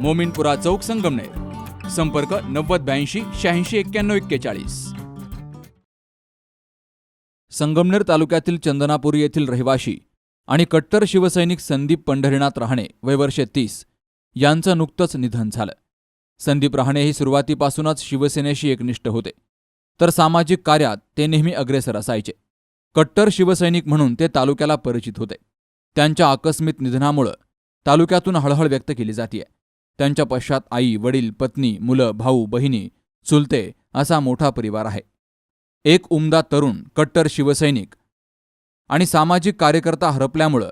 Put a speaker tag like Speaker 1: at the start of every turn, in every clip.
Speaker 1: मोमिनपुरा चौक संगमनेर. संपर्क नव्वद ब्याऐंशी शहाऐंशी एक्क्याण्णव एक्केचाळीस. संगमनेर तालुक्यातील चंदनापूर येथील रहिवाशी आणि कट्टर शिवसैनिक संदीप पंढरीनाथ राहणे वयवर्षे तीस यांचं नुकतंच निधन झालं. संदीप रहाणे ही सुरुवातीपासूनच शिवसेनेशी एकनिष्ठ होते. तर सामाजिक कार्यात ते नेहमी अग्रेसर असायचे. कट्टर शिवसैनिक म्हणून ते तालुक्याला परिचित होते. त्यांच्या आकस्मिक निधनामुळं तालुक्यातून हळहळ व्यक्त केली जाते त्यांच्या पश्चात आई वडील पत्नी मुलं भाऊ बहिणी चुलते असा मोठा परिवार आहे. एक उमदा तरुण कट्टर शिवसैनिक आणि सामाजिक कार्यकर्ता हरपल्यामुळं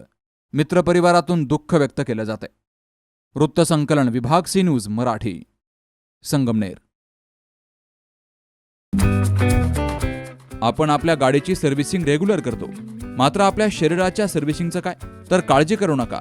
Speaker 1: मित्रपरिवारातून दुःख व्यक्त केलं जाते वृत्तसंकलन विभाग सी न्यूज मराठी संगमनेर. आपण आपल्या गाडीची सर्व्हिसिंग रेग्युलर करतो. मात्र आपल्या शरीराच्या सर्व्हिसिंगचं काय? तर काळजी करू नका.